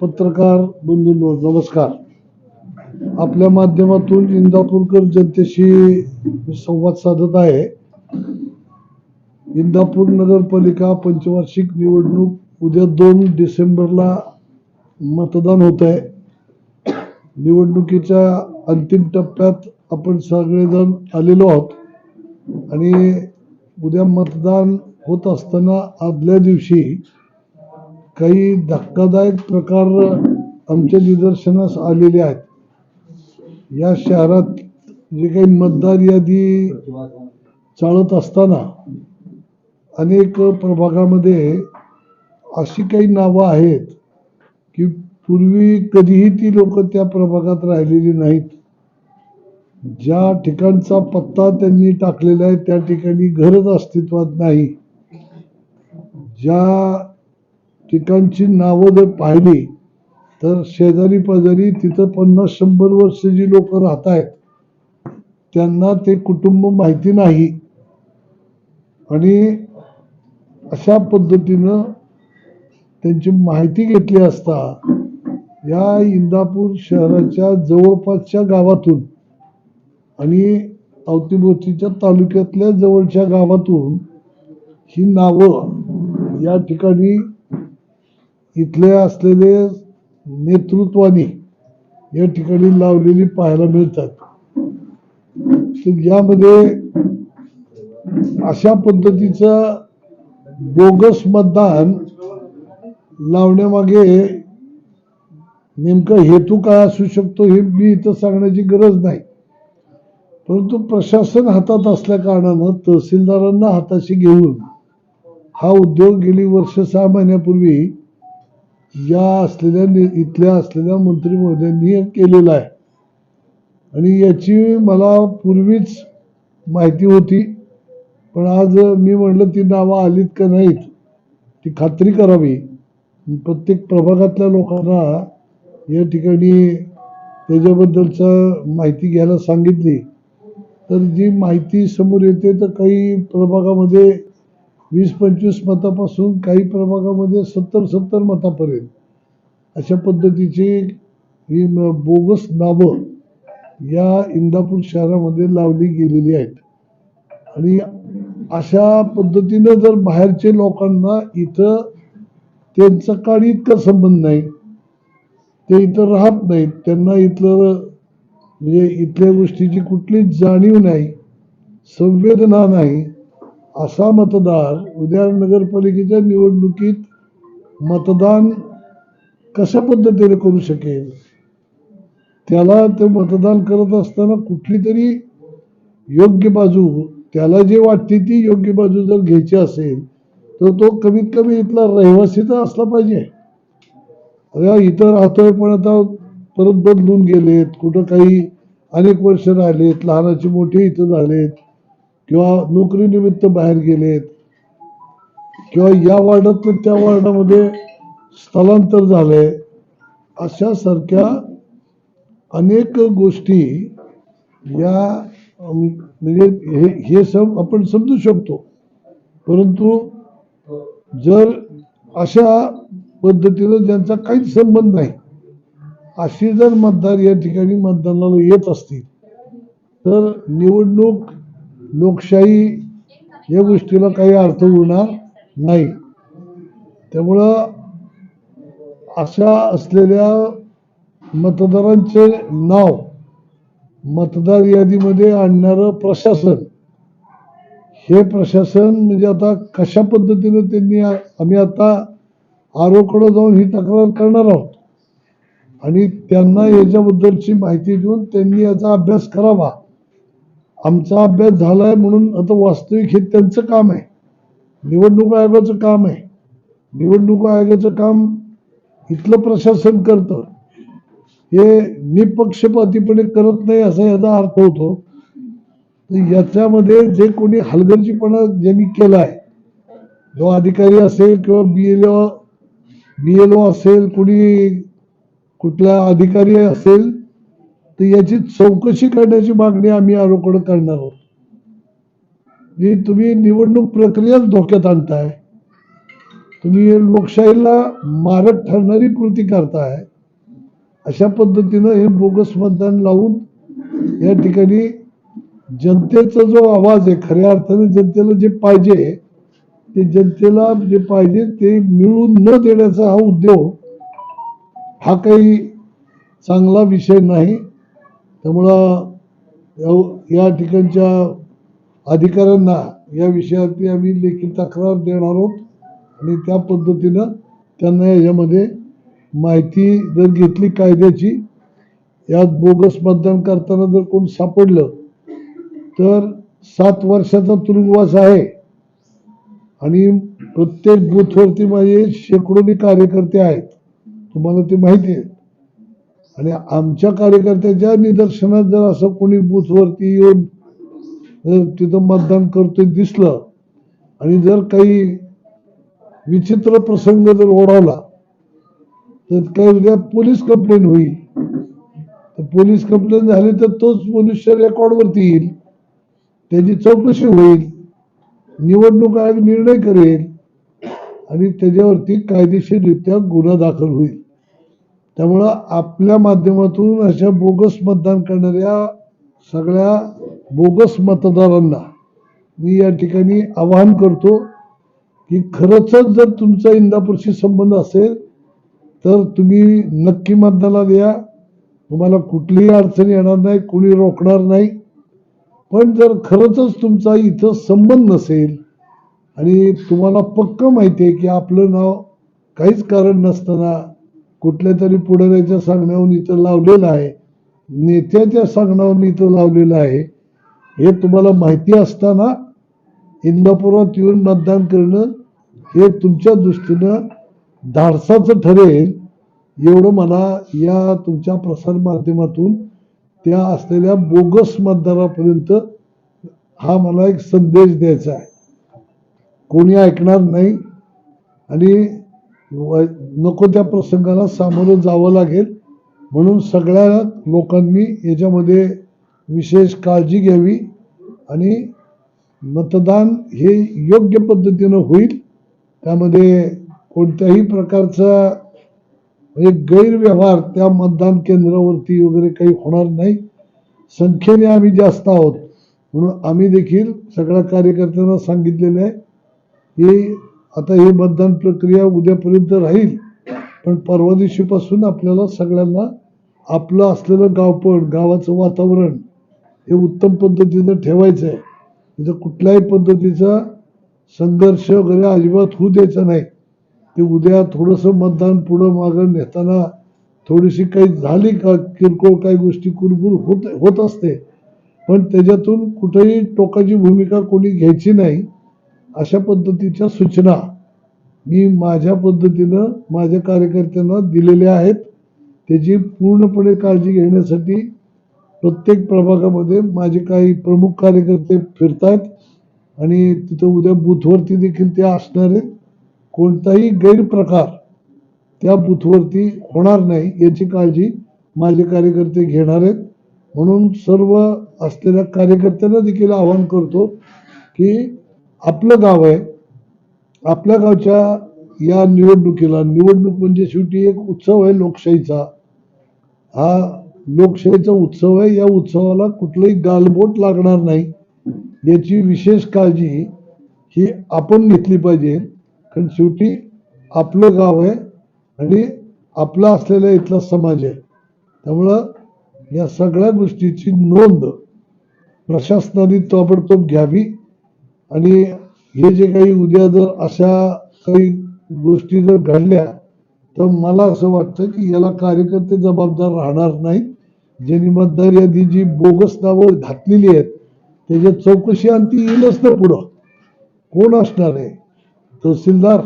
पत्रकार बंधूंनो नमस्कार. आपल्या माध्यमातून इंदापूरकर जनतेशी संवाद साधत आहे. इंदापूर नगरपालिका पंचवार्षिक निवडणूक उद्या दोन डिसेंबरला मतदान होत आहे निवडणुकीच्या अंतिम टप्प्यात आपण सगळेजण आलेलो आहोत. आणि उद्या मतदान होत असताना आदल्या दिवशी काही धक्कादायक प्रकार आमच्या निदर्शनास आलेले आहेत. या शहरात जे काही मतदार यादी चालत असताना अनेक प्रभागामध्ये अशी काही नावं आहेत की पूर्वी कधीही ती लोक त्या प्रभागात राहिलेली नाहीत. ज्या ठिकाणचा पत्ता त्यांनी टाकलेला आहे त्या ठिकाणी घरच अस्तित्वात नाही. ज्या ठिकाणची नावं जर पाहिली तर शेजारी पाजारी तिथं पन्नास शंभर वर्ष जी लोक राहत आहेत त्यांना ते कुटुंब माहिती नाही. आणि अशा पद्धतीनं त्यांची माहिती घेतली असता या इंदापूर शहराच्या जवळपासच्या गावातून आणि अवतीभोवतीच्या तालुक्यातल्या जवळच्या गावातून ही नावं या ठिकाणी इथले असलेले नेतृत्वाने या ठिकाणी लावलेली पाहायला मिळतात. तर यामध्ये अशा पद्धतीचं बोगस मतदान लावण्यामागे नेमका हेतू काय असू शकतो हे मी इथं सांगण्याची गरज नाही. परंतु प्रशासन हातात असल्या कारणानं तहसीलदारांना हाताशी घेऊन हा उद्योग गेली वर्ष सहा महिन्यापूर्वी या असलेल्या नि- इथल्या असलेल्या मंत्री महोदयांनी केलेला आहे. आणि याची मला पूर्वीच माहिती होती. पण आज मी म्हटलं ती नावं आलीत का नाहीत? ती खात्री करावी. प्रत्येक प्रभागातल्या लोकांना या ठिकाणी त्याच्याबद्दलचं माहिती घ्यायला सांगितली. तर जी माहिती समोर येते तर काही प्रभागामध्ये वीस पंचवीस मतापासून काही प्रभागामध्ये सत्तर सत्तर मतापर्यंत. अशा पद्धतीची ही बोगस नावं या इंदापूर शहरामध्ये लावली गेलेली आहेत. आणि अशा पद्धतीनं जर बाहेरचे लोकांना इथं त्यांचा काळी इतका संबंध नाही ते इथं राहत नाहीत त्यांना इथलं म्हणजे इथल्या गोष्टीची कुठलीच जाणीव नाही संवेदना नाही असा मतदार उद्या नगरपालिकेच्या निवडणुकीत मतदान कशा पद्धतीने करू शकेल? त्याला ते मतदान करत असताना कुठली तरी योग्य बाजू त्याला जे वाटते ती योग्य बाजू जर घ्यायची असेल तर तो कमीत कमी इथला रहिवासी तर असला पाहिजे. अरे इथं राहतोय पण आता परत बदलून गेलेत कुठं काही अनेक वर्ष राहिलेत लहानाचे मोठे इथं झालेत. किंवा नोकरीनिमित्त बाहेर गेलेत किंवा या वार्डातून त्या वार्डामध्ये स्थलांतर झालंय अशा सारख्या अनेक गोष्टी या म्हणजे हे हे सम आपण समजू शकतो. परंतु जर अशा पद्धतीनं ज्यांचा काहीच संबंध नाही अशी जर मतदार या ठिकाणी मतदानाला येत असतील तर निवडणूक लोकशाही या गोष्टीला काही अर्थ उरणार नाही. त्यामुळं अशा असलेल्या मतदारांचे नाव मतदार यादीमध्ये आणणारं प्रशासन हे प्रशासन म्हणजे आता कशा पद्धतीनं त्यांनी आम्ही आता आरोकडं जाऊन ही तक्रार करणार आहोत? आणि त्यांना याच्याबद्दलची माहिती देऊन त्यांनी याचा अभ्यास करावा. आमचा अभ्यास झालाय म्हणून आता वास्तविक हे त्यांचं काम आहे. निवडणूक आयोगाचं काम आहे. निवडणूक आयोगाचं काम इथलं प्रशासन करतं. हे निपक्षपातीपणे करत नाही असा याचा अर्थ होतो. तर याच्यामध्ये जे कोणी हलगर्जीपणा ज्यांनी केला आहे जो अधिकारी असेल किंवा बी L O B L O असेल कोणी कुठला अधिकारी असेल तर याची चौकशी करण्याची मागणी आम्ही आरोकडे करणार आहोत. जी तुम्ही निवडणूक प्रक्रियाच धोक्यात आणताय. तुम्ही लोकशाहीला मारक ठरणारी कृती करताय. अशा पद्धतीनं हे बोगस मतदान लावून या ठिकाणी जनतेचा जो आवाज आहे खऱ्या अर्थाने जनतेला जे पाहिजे ते जनतेला जे पाहिजे ते मिळून न देण्याचा हा उद्योग हा काही चांगला विषय नाही. त्यामुळं या- या ठिकाणच्या अधिकाऱ्यांना या विषयावरती आम्ही लेखी तक्रार देणार आहोत आणि त्या पद्धतीनं त्यांना याच्यामध्ये माहिती जर घेतली कायद्याची यात बोगस मतदान करताना जर कोण सापडलं तर सात वर्षाचा तुरुंगवास आहे. आणि प्रत्येक बूथवरती माझे शेकडोनी कार्यकर्ते आहेत. तुम्हाला ते माहिती आहे. आणि आमच्या कार्यकर्त्याच्या निदर्शनात जर असं कोणी बूथवरती येऊन जर तिथं मतदान करतोय दिसलं आणि जर काही विचित्र प्रसंग जर ओढावला तर काही उद्या पोलीस कंप्लेंट होईल. तर पोलीस कंप्लेंट झाली तर तोच मनुष्य रेकॉर्डवरती येईल. त्याची चौकशी होईल. निवडणूक आयोग निर्णय करेल. आणि त्याच्यावरती कायदेशीररित्या गुन्हा दाखल होईल. त्यामुळं आपल्या माध्यमातून अशा बोगस मतदान करणाऱ्या सगळ्या बोगस मतदारांना मी या ठिकाणी आवाहन करतो की खरंच जर तुमचा इंदापूरशी संबंध असेल तर तुम्ही नक्की मतदानाला द्या. तुम्हाला कुठलीही अडचण येणार नाही कोणी रोखणार नाही. पण जर खरंच तुमचा इथं संबंध नसेल आणि तुम्हाला पक्क माहिती आहे की आपलं नाव काहीच कारण नसताना कुठल्या तरी पुढाऱ्याच्या सांगण्यावरून इथं लावलेलं आहे. नेत्याच्या सांगण्यावरून इथं लावलेलं आहे. हे तुम्हाला माहिती असताना इंदापुरात येऊन मतदान करणं हे तुमच्या दृष्टीनं धाडसाचं ठरेल. एवढं मला या तुमच्या प्रसार माध्यमातून त्या असलेल्या बोगस मतदारापर्यंत हा मला एक संदेश द्यायचा आहे. कोणी ऐकणार नाही आणि नको त्या प्रसंगाला सामोरं जावं लागेल. म्हणून सगळ्या लोकांनी याच्यामध्ये विशेष काळजी घ्यावी आणि मतदान हे योग्य पद्धतीनं होईल. त्यामध्ये कोणत्याही प्रकारचा म्हणजे गैरव्यवहार त्या मतदान केंद्रावरती वगैरे काही होणार नाही. संख्येने आम्ही जास्त आहोत. म्हणून आम्ही देखील सगळ्या कार्यकर्त्यांना सांगितलेलं आहे की आता ही मतदान प्रक्रिया उद्यापर्यंत राहील पण परवा दिवशीपासून आपल्याला सगळ्यांना आपलं असलेलं गावपण गावाचं वातावरण हे उत्तम पद्धतीनं ठेवायचं आहे तिथं कुठल्याही पद्धतीचा संघर्ष वगैरे अजिबात होऊ द्यायचा नाही. ते उद्या थोडंसं मतदान पुढं मागं नेताना थोडीशी काही झाली का किरकोळ काही गोष्टी कुरबुर होत होत असते. पण त्याच्यातून कुठेही टोकाची भूमिका कोणी घ्यायची नाही. अशा पद्धतीच्या सूचना मी माझ्या पद्धतीनं माझ्या कार्यकर्त्यांना दिलेल्या आहेत. त्याची पूर्णपणे काळजी घेण्यासाठी प्रत्येक प्रभागामध्ये माझे काही प्रमुख कार्यकर्ते फिरतात आणि तिथं उद्या बूथवरती देखील ते असणार आहेत. कोणताही गैरप्रकार त्या बूथवरती होणार नाही याची काळजी माझे कार्यकर्ते घेणार आहेत. म्हणून सर्व असलेल्या कार्यकर्त्यांना देखील आवाहन करतो की आपलं गाव आहे. आपल्या गावच्या या निवडणुकीला निवडणूक म्हणजे शेवटी एक उत्सव आहे लोकशाहीचा. हा लोकशाहीचा उत्सव आहे. या उत्सवाला कुठलंही गालबोट लागणार नाही. याची विशेष काळजी ही आपण घेतली पाहिजे. कारण शेवटी आपलं गाव आहे आणि आपला असलेला इथला समाज आहे. त्यामुळं या सगळ्या गोष्टीची नोंद प्रशासनाने ताबडतोब घ्यावी. आणि हे जे काही उद्या जर अशा काही गोष्टी जर घडल्या तर मला असं वाटतं की याला कार्यकर्ते जबाबदार राहणार नाहीत. ज्यांनी मतदार यादी जी बोगस नावं घातलेली आहेत त्याच्यात चौकशी अंती येईलच ना पुढं. कोण असणार आहे? तहसीलदार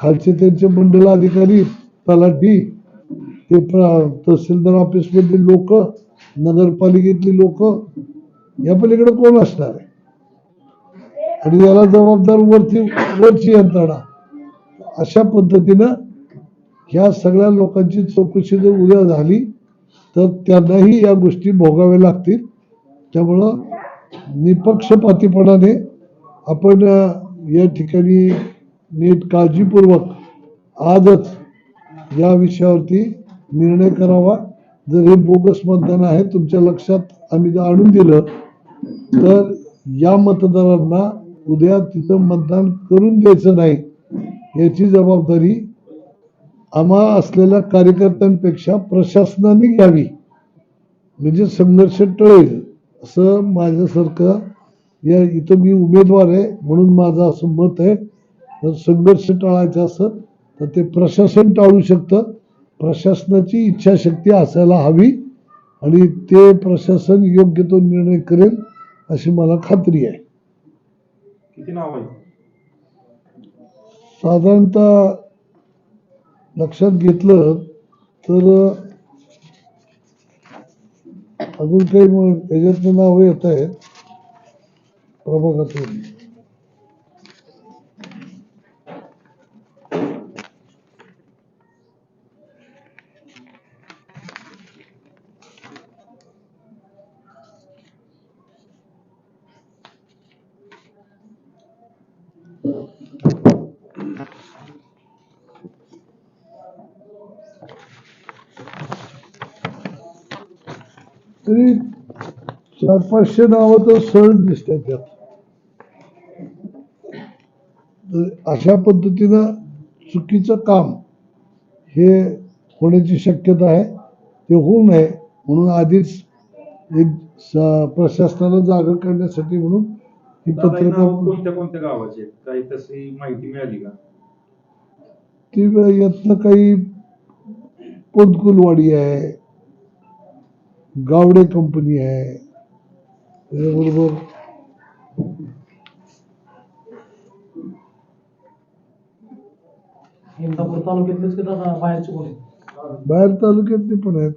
खालचे त्यांचे मंडल अधिकारी तलाठी ते प्र- तहसीलदार ऑफिसमधली लोक नगरपालिकेतली लोक या पलीकडे कोण असणार आहे? आणि याला जबाबदार वरती वरची यंत्रणा. अशा पद्धतीनं ह्या सगळ्या लोकांची चौकशी जर उद्या झाली तर त्यांनाही या गोष्टी भोगाव्या लागतील. त्यामुळं निपक्षपातीपणाने आपण या ठिकाणी नीट काळजीपूर्वक आजच या विषयावरती निर्णय करावा. जर हे बोगस मतदान आहे तुमच्या लक्षात आम्ही जर आणून दिलं तर या मतदारांना उद्या तिथं मतदान करून द्यायचं नाही याची जबाबदारी आम्हा असलेल्या कार्यकर्त्यांपेक्षा प्रशासनाने घ्यावी. म्हणजे संघर्ष टळेल असं माझ्यासारखं या इथं मी उमेदवार आहे म्हणून माझं असं मत आहे. जर संघर्ष टाळायचा असं तर ते प्रशासन टाळू शकतं. प्रशासनाची इच्छाशक्ती असायला हवी आणि ते प्रशासन योग्य तो निर्णय करेल अशी मला खात्री आहे. किती नाव आहे साधारणतः लक्षात घेतलं तर अजून काही मग नाव नावं येत आहेत. प्रभागातून तरी चार पाचशे नावं तर सहज दिसतात त्यात अशा पद्धतीनं चुकीचं काम हे होण्याची शक्यता आहे ते होऊ नये म्हणून आधीच एक प्रशासनाला जागा करण्यासाठी म्हणून ही पत्रकार कोणत्या कोणत्या गावाची काही तशी माहिती मिळाली का? ती यातनं काही पोतकुलवाडी आहे गावडे कंपनी आहे त्याच्याबरोबर इंदापूर तालुक्यातलेच की दादा बाहेरचे कोण आहेत बाहेर तालुक्यातले पण आहेत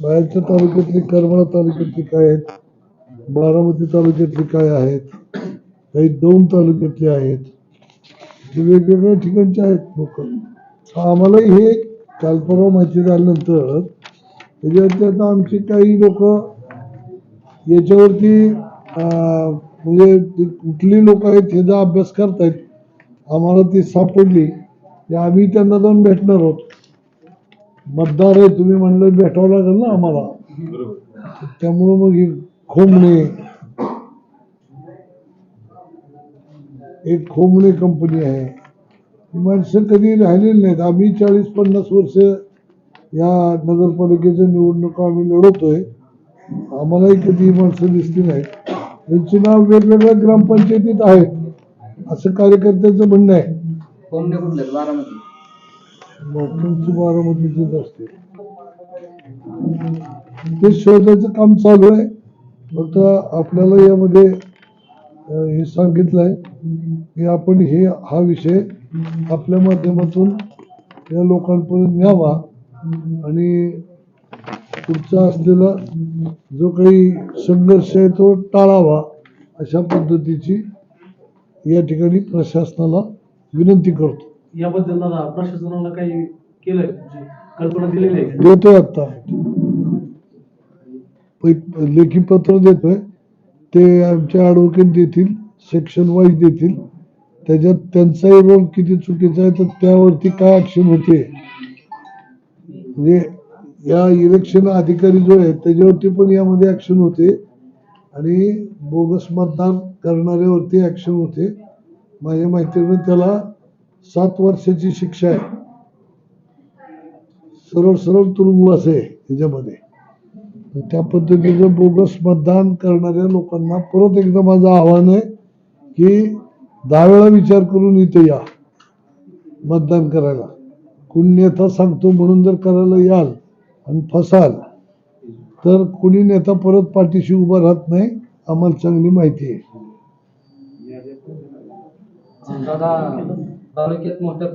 बाहेरच्या तालुक्यातले करमाळा तालुक्यातले काय आहेत बारामती तालुक्यातले काय आहेत काही दौंड तालुक्यातले आहेत वेगवेगळ्या ठिकाणचे आहेत लोक आम्हालाही हे काल परवा माहिती झाल्यानंतर त्याच्यात आता आमची काही लोक याच्यावरती म्हणजे कुठली लोक आहेत ह्याचा अभ्यास करतायत. आम्हाला ती सापडली. आम्ही त्यांना जाऊन भेटणार आहोत. मतदार आहे तुम्ही म्हणलं भेटावं लागेल ना आम्हाला. त्यामुळं मग ही खोमणे. एक खोमणे कंपनी आहे. ही माणसं कधी राहिलेली नाहीत. आम्ही चाळीस पन्नास वर्ष या नगरपालिकेच्या निवडणुका आम्ही लढवतोय. आम्हालाही कधी ही माणसं दिसली नाहीत. त्यांची नाव वेगवेगळ्या ग्रामपंचायतीत आहेत. असं कार्यकर्त्यांचं म्हणणं आहे. कोंबडे कुठले? बारामती. तुमची बारामतीचीच असते. ते शोधायचं काम चालू आहे. फक्त आपल्याला यामध्ये अं, हे सांगितलं आहे की आपण हे हा विषय आपल्या माध्यमातून या लोकांपर्यंत न्यावा. आणि पुढचा असलेला जो काही संघर्ष आहे तो टाळावा अशा पद्धतीची या ठिकाणी प्रशासनाला विनंती करतो. याबद्दल दादा प्रशासनाला काही केलंय कल्पना दिलेली आहे? देतोय आता. लेखी पत्र देतोय. ते आमचे ॲडव्होकेट देतील सेक्शन वाईज देतील. त्याच्यात त्यांचाही रोल किती चुकीचा आहे तर त्यावरती काय ऍक्शन होते? म्हणजे या इलेक्शन अधिकारी जो आहे त्याच्यावरती पण यामध्ये ऍक्शन होते. आणि बोगस मतदान करणाऱ्यावरती ऍक्शन होते. माझ्या माहितीनं त्याला सात वर्षाची शिक्षा आहे. सरळ सरळ तुरुंगवास आहे त्याच्यामध्ये त्या पद्धतीचं बोगस मतदान करणाऱ्या लोकांना परत एकदा माझं आव्हान आहे की दहा वेळा विचार करून इथे या मतदान करायला. कुणी नेता सांगतो म्हणून जर करायला याल आणि फसाल तर कुणी नेता परत पाठीशी उभा राहत नाही आम्हाला चांगली माहिती आहे. दादा तालुक्यात मोठ्या